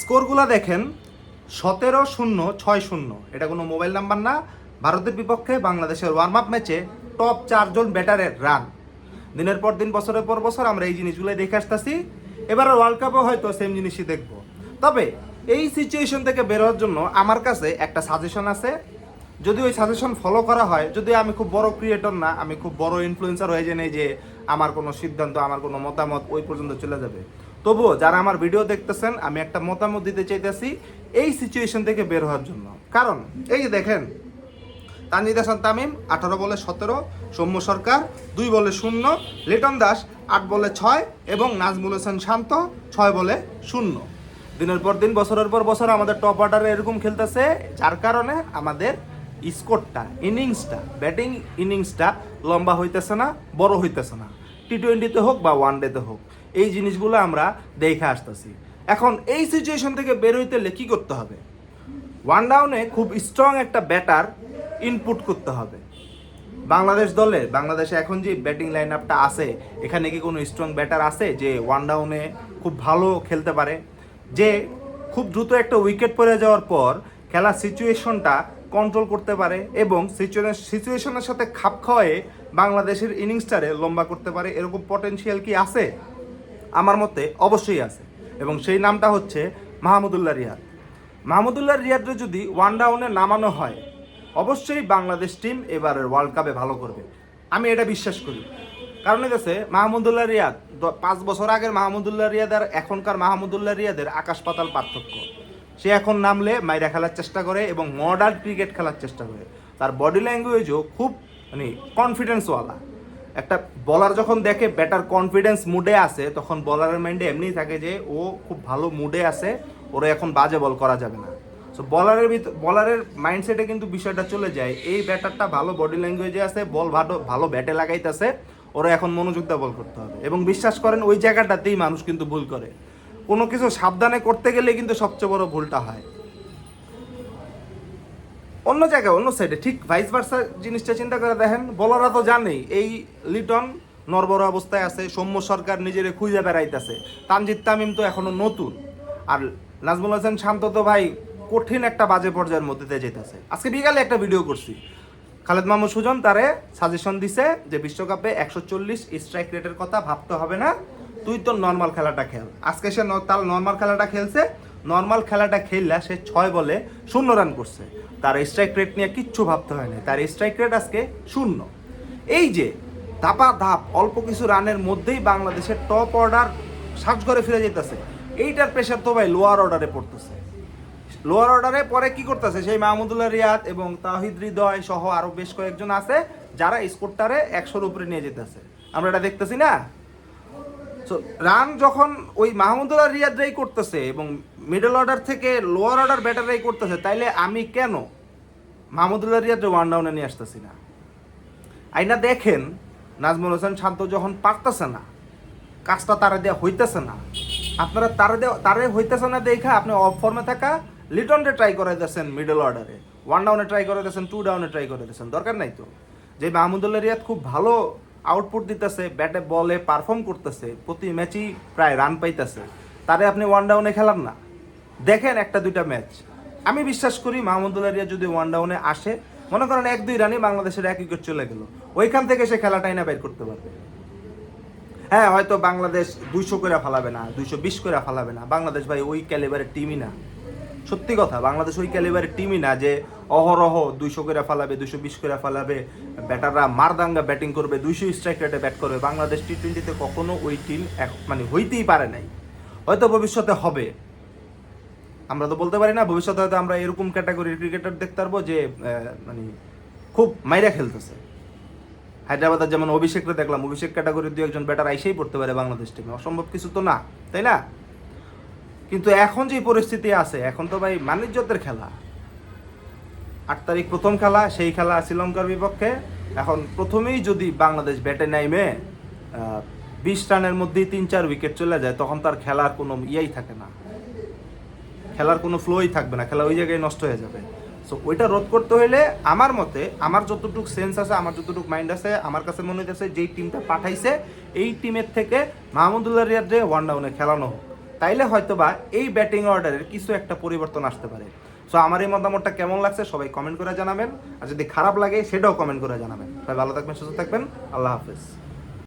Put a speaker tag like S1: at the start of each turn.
S1: স্কোরগুলো দেখেন, সতেরো শূন্য, ছয় শূন্য। এটা কোনো মোবাইল নাম্বার না। ভারতের বিপক্ষে বাংলাদেশের ওয়ার্ম আপ ম্যাচে টপ চারজন ব্যাটারের রান দিনের পর দিন, বছরের পর বছর আমরা এই জিনিসগুলো দেখে আসতেছি। এবার ওয়ার্ল্ড কাপও হয়তো সেম জিনিসই দেখব। তবে এই সিচুয়েশন থেকে বের হওয়ার জন্য আমার কাছে একটা সাজেশন আছে। যদি ওই সাজেশন ফলো করা হয়, যদি আমি খুব বড় ক্রিয়েটর না, আমি খুব বড় ইনফ্লুয়েন্সার হয়ে যাই যে আমার কোনো সিদ্ধান্ত, আমার কোনো মতামত ওই পর্যন্ত চলে যাবে। তবুও যারা আমার ভিডিও দেখতেছেন, আমি একটা মতামত দিতে চাইতেছি এই সিচুয়েশন থেকে বের হওয়ার জন্য। কারণ, এই যে দেখেন, তানজিদ হাসান তামিম, আঠারো বলে সতেরো, সৌম্য সরকার, দুই বলে শূন্য, লিটন দাস, আট বলে ছয় এবং নাজমুল হোসেন শান্ত, ছয় বলে শূন্য। দিনের পর দিন, বছরের পর বছর আমাদের টপ অর্ডারে এরকম খেলতেছে, যার কারণে আমাদের স্কোরটা ইনিংসটা ব্যাটিং ইনিংসটা লম্বা হইতেছে না, বড় হইতেছে না। টি টোয়েন্টিতে হোক বা ওয়ান ডেতে হোক, এই জিনিসগুলো আমরা দেখে আসতেছি। এখন এই সিচুয়েশন থেকে বের হইতে হলে কি করতে হবে? ওয়ান ডাউনে খুব স্ট্রং একটা ব্যাটার ইনপুট করতে হবে। বাংলাদেশ দলে, বাংলাদেশে এখন যে ব্যাটিং লাইন আপটা আছে, এখানে কি কোনো স্ট্রং ব্যাটার আছে যে ওয়ান ডাউনে খুব ভালো খেলতে পারে? যে খুব দ্রুত একটা উইকেট পড়ে যাওয়ার পর খেলার সিচুয়েশনটা কন্ট্রোল করতে পারে এবং সিচুয়েশনের সাথে খাপ খাওয়ায়ে বাংলাদেশের ইনিংসটারে লম্বা করতে পারে, এরকম পটেনশিয়াল কি আছে? আমার মতে অবশ্যই আছে। এবং সেই নামটা হচ্ছে মাহমুদুল্লাহ রিয়াদ। মাহমুদুল্লাহ রিয়াদরে যদি ওয়ান ডাউনে নামানো হয়, অবশ্যই বাংলাদেশ টিম এবারের ওয়ার্ল্ড কাপে ভালো করবে। আমি এটা বিশ্বাস করি। কারণ হচ্ছে মাহমুদুল্লাহ রিয়াদ পাঁচ বছর আগের মাহমুদুল্লাহ রিয়াদ আর এখনকার মাহমুদুল্লাহ রিয়াদের আকাশ পাতাল পার্থক্য। সে এখন নামলে মাইরা খেলার চেষ্টা করে এবং মডার্ন ক্রিকেট খেলার চেষ্টা করে। তার বডি ল্যাঙ্গুয়েজও খুব মানে কনফিডেন্সওয়ালা একটা বলার যখন দেখে ব্যাটার কনফিডেন্স মুডে আছে, তখন বলারের মাইন্ডে এমনিই থাকে যে, ও খুব ভালো মুডে আছে, ওরা এখন বাজে বল করা যাবে না। সো বলারের ভিতর বলারের মাইন্ডসেটে কিন্তু বিষয়টা চলে যায়, এই ব্যাটারটা ভালো বডি ল্যাঙ্গুয়েজে আছে বল ভালো ভালো ব্যাটে লাগাইতেছে, ওরা এখন মনোযোগ দিয়ে বল করতে হবে। এবং বিশ্বাস করেন, ওই জায়গাটাতেই মানুষ কিন্তু ভুল করে। কোনো কিছু সাবধানে করতে গেলে কিন্তু সবচেয়ে বড় ভুলটা হয়। অন্য জায়গায়, অন্য সাইডে ঠিক ভাইস ভার্সা জিনিসটা চিন্তা করে দেখেন। বলাররা তো জানেই, এই লিটন নরবর অবস্থায় আছে, সৌম্য সরকার নিজেরে খুঁজে বেড়াইতেছে। তানজিদ তামিম তো এখনও নতুন। আর নাজমুল হাসান শান্ত তো ভাই কঠিন একটা বাজে পর্যায়ের মধ্যে দিয়ে যেতেছে আজকে বিকালে একটা ভিডিও করছি। খালেদ মাহমুদ সুজন তারে সাজেশন দিছে যে বিশ্বকাপে একশো চল্লিশ স্ট্রাইক রেটের কথা ভাবতে হবে না। তুই তো নর্মাল খেলাটা খেল। আজকে সে তার নর্মাল খেলাটা খেলছে। নর্মাল খেলাটা খেললা সে ছয় বলে শূন্য রান করছে। তার স্ট্রাইক রেট নিয়ে কিচ্ছু ভাবতে হয় না তার স্ট্রাইক রেট আজকে শূন্য। এই যে ধাপা ধাপ অল্প কিছু রানের মধ্যেই বাংলাদেশের টপ অর্ডার সাজ করে ফিরে যেতেছে, এইটার প্রেশার তো ভাই লোয়ার অর্ডারে পড়তেছে। লোয়ার অর্ডারে পরে কি করতেছে? সেই মাহমুদুল্লাহ রিয়াদ এবং তাহিদ হৃদয় সহ আরও বেশ কয়েকজন আছে, যারা স্কোরটারে একশোর উপরে নিয়ে যেতেছে। আমরা এটা দেখতেছি না? So, রান যখন ওই মাহমুদুল্লাহ রিয়াদরাই করতেছে এবং মিডল অর্ডার থেকে লোয়ার অর্ডার ব্যাটারাই করতেছে তাইলে আমি কেন মাহমুদুল্লাহ রিয়াদ ওয়ান ডাউনে নিয়ে আসতেছি না? আইনা দেখেন নাজমুল হোসেন শান্ত যখন পারতেছে না কাজটা তারা দেওয়া হইতেছে না। আপনারা তারা দেওয়া তারে হইতেছে না দেখা আপনি অফ ফর্মে থাকা লিটনরে ট্রাই করে দিয়েছেন মিডল অর্ডারে ওয়ান ডাউনে ট্রাই করে দিয়েছেন টু ডাউনে ট্রাই করে দিয়েছেন দরকার নাই তো। যে মাহমুদুল্লাহ রিয়াদ খুব ভালো আউটপুট দিতেছে, ব্যাটে বলে পারফর্ম করতেছে, প্রতি ম্যাচই প্রায় রান পাইতেছে। তারে আপনি ওয়ান ডাউনে খেলান না। দেখেন একটা দুইটা ম্যাচ। আমি বিশ্বাস করি মাহমুদুল্লাহ রিয়াদ যদি ওয়ান ডাউনে আসে, মনে করেন এক দুই রানে বাংলাদেশের এক উইকেট চলে গেল। ওইখান থেকে সে খেলাটাই না বের করতে পারবে। হ্যাঁ হয়তো বাংলাদেশ দুইশো করে ফালাবে না, দুইশো বিশ করে ফালাবে না। বাংলাদেশ ভাই ওই ক্যালিবারের টিমই না। সত্যি কথা, বাংলাদেশ ওই ক্যালিবারের টিমই না যে অহরহ দুইশো করে ফালাবে, দুইশো বিশ করে ফালাবে, ব্যাটাররা মারদাঙ্গা ব্যাটিং করবে, দুইশো স্ট্রাইক রেটে ব্যাট করবে। বাংলাদেশ টি টোয়েন্টিতে কখনো ওই টিম এক মানে হইতেই পারে নাই। হয়তো ভবিষ্যতে হবে। আমরা তো বলতে পারি না, ভবিষ্যতে হয়তো আমরা এরকম ক্যাটাগরির ক্রিকেটার দেখতে পারব যে মানে খুব মাইরা খেলতেছে। হায়দ্রাবাদের যেমন অভিষেকরে দেখলাম, অভিষেক ক্যাটাগরির দু একজন ব্যাটার আইসেই পড়তে পারে বাংলাদেশ টিমে অসম্ভব কিছু তো না, তাই না? কিন্তু এখন যে পরিস্থিতি আছে, এখন তো ভাই মানিজ্যতের খেলা। আট তারিখ প্রথম খেলা, সেই খেলা শ্রীলঙ্কার বিপক্ষে। এখন প্রথমেই যদি বাংলাদেশ ব্যাটে নাইমে বিশ রানের মধ্যেই তিন চার উইকেট চলে যায়, তখন তার খেলার কোনো ইয়েই থাকে না। খেলার কোনো ফ্লোই থাকবে না, খেলা ওই জায়গায় নষ্ট হয়ে যাবে। সো ওইটা রোধ করতে হলে আমার মতে, আমার যতটুকু সেন্স আছে, আমার যতটুকু মাইন্ড আছে, আমার কাছে মনে হইতেছে যেই টিমটা পাঠাইছে, এই টিমের থেকে মাহমুদুল্লাহ রিয়াদে ওয়ান ডাউনে খেলানো হোক। তাইলে হয়তো বা এই ব্যাটিং অর্ডারের কিছু একটা পরিবর্তন আসতে পারে। সো আমার এই মতামতটা কেমন লাগছে সবাই কমেন্ট করে জানাবেন। আর যদি খারাপ লাগে, সেটাও কমেন্ট করে জানাবেন। সবাই ভালো থাকবেন, সুস্থ থাকবেন। আল্লাহ হাফেজ।